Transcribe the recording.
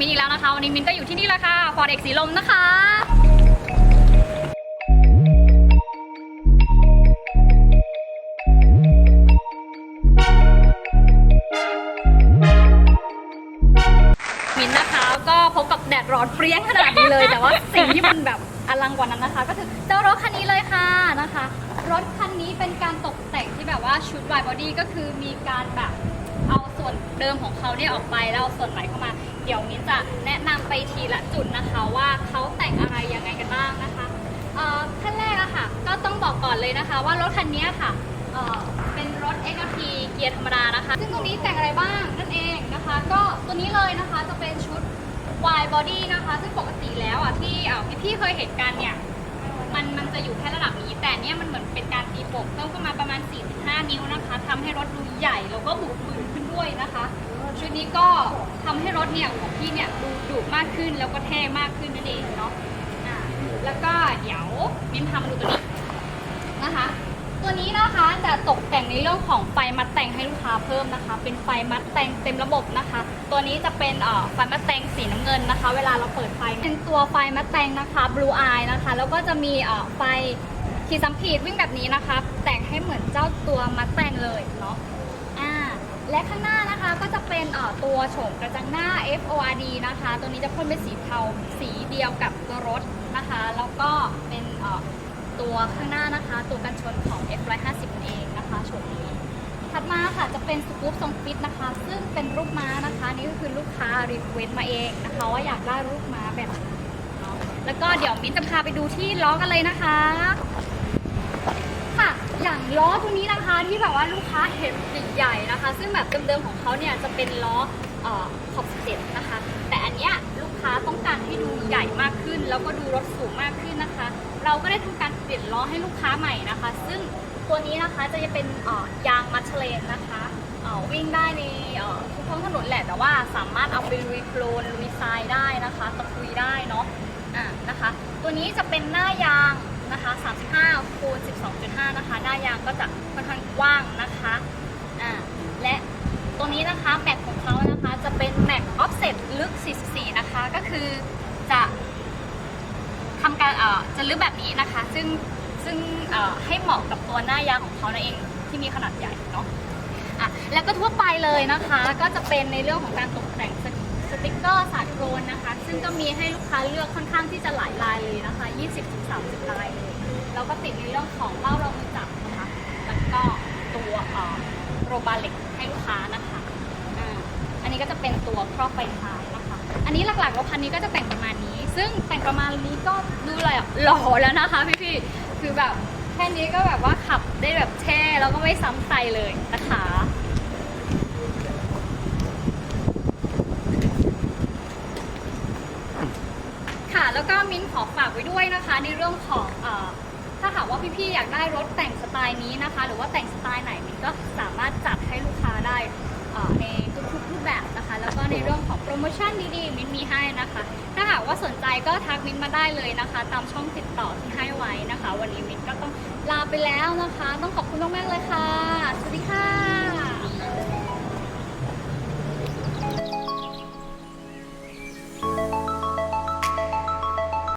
มินอีกแล้วนะคะ วันนี้มินก็อยู่ที่นี่แหละค่ะฟอร์ดเอกสีลมนะคะ มินนะคะก็พบกับแดดร้อนเปรี้ยงขนาดนี้เลย แต่ว่าสิ่งที่มันแบบอลังกว่านั้นนะคะ ก็คือเจ้ารถคันนี้เลยค่ะนะคะ รถคันนี้เป็นการตกแต่งที่แบบว่าชุดวายบอดี้ก็คือมีการแบบ วนเดิมของเขาเนี่ยออกไปแล้วเอาส่วนใหม่เข้ามา เดี๋ยวมินจะแนะนำไปทีละจุดนะคะว่าเขาแต่งอะไรยังไงกันบ้างนะคะเอ่อขั้นแรกอะค่ะ ก็ต้องบอกก่อนเลยนะคะ ว่ารถคันนี้ค่ะเอ่อเป็นรถ XRT เกียร์ธรรมดานะคะ ซึ่งตรงนี้แต่งอะไรบ้างนั่นเองนะคะ ก็ตัวนี้เลยนะคะจะเป็นชุด wide body นะคะ ซึ่งปกติแล้วอะที่เอ่อพี่ๆเคยเห็นกันเนี่ย มันมันจะอยู่แค่ระดับนี้ แต่เนี่ยมันเหมือนเป็นการตีโป่งเพิ่มขึ้นมาประมาณ 4-5 นิ้วนะคะทำให้รถดูใหญ่แล้วก็บุกบืนขึ้นด้วยนะคะ ชุด นี้ก็ทำให้รถเนี่ยของพี่เนี่ยดูดุมากขึ้นแล้วก็เท่มากขึ้นนั่นเองเนาะอ่าแล้วก็เดี๋ยวมิ้นพามาดูตัวนี้นะคะ ตัวนี้นะคะจะตกแต่งในเรื่องของไฟมัดแต่งให้ลูกค้าเพิ่มนะคะ เป็นไฟมัดแต่งเต็มระบบนะคะ ตัวนี้จะเป็นเอ่อไฟมัดแต่งสีน้ำเงินนะคะ เวลาเราเปิดไฟเป็นตัวไฟมัดแต่งนะคะ blue eye นะคะ แล้วก็จะมีเอ่อไฟขีดสัมขีดวิ่งแบบนี้นะคะ แต่งให้เหมือนเจ้าตัวมัดแต่งเลยเนาะ และข้างหน้านะคะก็จะเป็นตัวโฉมกระจังหน้า FORD นะคะ ตัวนี้จะพ่นเป็นสีเทาสีเดียวกับตัวรถนะคะ แล้วก็เป็นตัวข้างหน้านะคะ ตัวกันชนของ F150 เองนะคะโฉมนี้ถัดมาค่ะจะเป็นสกู๊ปทรงฟิตนะคะ ซึ่งเป็นรูปม้านะคะ นี่ก็คือลูกค้ารีเควสมาเองนะคะ ว่าอยากได้รูปม้าแบบนี้เนาะแล้วก็เดี๋ยวมิ้นจะพาไปดูที่ล้อกันเลยนะคะ อย่างล้อตัวนี้นะคะที่แบบว่าลูกค้าเห็นใหญ่ๆนะคะ ซึ่งแบบเดิมๆของเขาเนี่ยจะเป็นล้อเอ่อขอบ17นะคะ แต่อันเนี้ยลูกค้าต้องการให้ดูใหญ่มากขึ้น แล้วก็ดูรถสูงมากขึ้นนะคะ เราก็ได้ทำการเปลี่ยนล้อให้ลูกค้าใหม่นะคะ ซึ่งตัวนี้นะคะจะเป็นยางมัชเลนนะคะวิ่งได้ในทุกท้องถนนแหละแต่ว่าสามารถเอาไปลุยโคลนลุยทรายได้นะคะตะคุยได้เนาะอ่านะคะ ตัวนี้จะเป็นหน้ายางนะคะ 35คูณ12.5 นะคะ ยางก็จะค่อนข้างกว้างนะคะอ่าและตัวนี้นะคะแม็กของเขานะคะจะเป็นแม็กออฟเซ็ตลึก 44 นะคะ ก็คือจะทำการเอ่อจะลึกแบบนี้นะคะ ซึ่งซึ่งเอ่อให้เหมาะกับตัวหน้ายางของเขานั่นเองที่มีขนาดใหญ่เนาะอะแล้วก็ทั่วไปเลยนะคะ ก็จะเป็นในเรื่องของการตกแต่งสติกเกอร์สาดโครนนะคะ ซึ่งก็มีให้ลูกค้าเลือกค่อนข้างที่จะหลายลายเลยนะคะ 20-30 ลายเลย แล้วก็ติดในเรื่องของเล่ารองมือจับนะคะ แล้วก็ตัวโรบาเล็กให้ลูกค้านะคะอ่าอันนี้ก็จะเป็นตัวครอบไฟท้ายนะคะ อันนี้หลักๆรถคันนี้ก็จะแต่งประมาณนี้ ซึ่งแต่งประมาณนี้ก็ดูเลยอะหล่อแล้วนะคะพี่ๆคือแบบแค่นี้ก็แบบว่าขับได้แบบแช่แล้วก็ไม่ซ้ำใครเลยนะคะค่ะแล้วก็มิ้นขอฝากไว้ด้วยนะคะในเรื่องของอ ว่าพี่ๆอยากได้รถแต่งสไตล์นี้นะคะ หรือว่าแต่งสไตล์ไหนมินก็สามารถจัดให้ลูกค้าได้ในทุกๆรูปแบบนะคะ แล้วก็ในเรื่องของโปรโมชั่นดีๆมินมีให้นะคะ ถ้าหากว่าสนใจก็ทักมินมาได้เลยนะคะ ตามช่องติดต่อที่ให้ไว้นะคะ วันนี้มินก็ต้องลาไปแล้วนะคะ ต้องขอบคุณมากๆเลยค่ะ สวัสดีค่ะ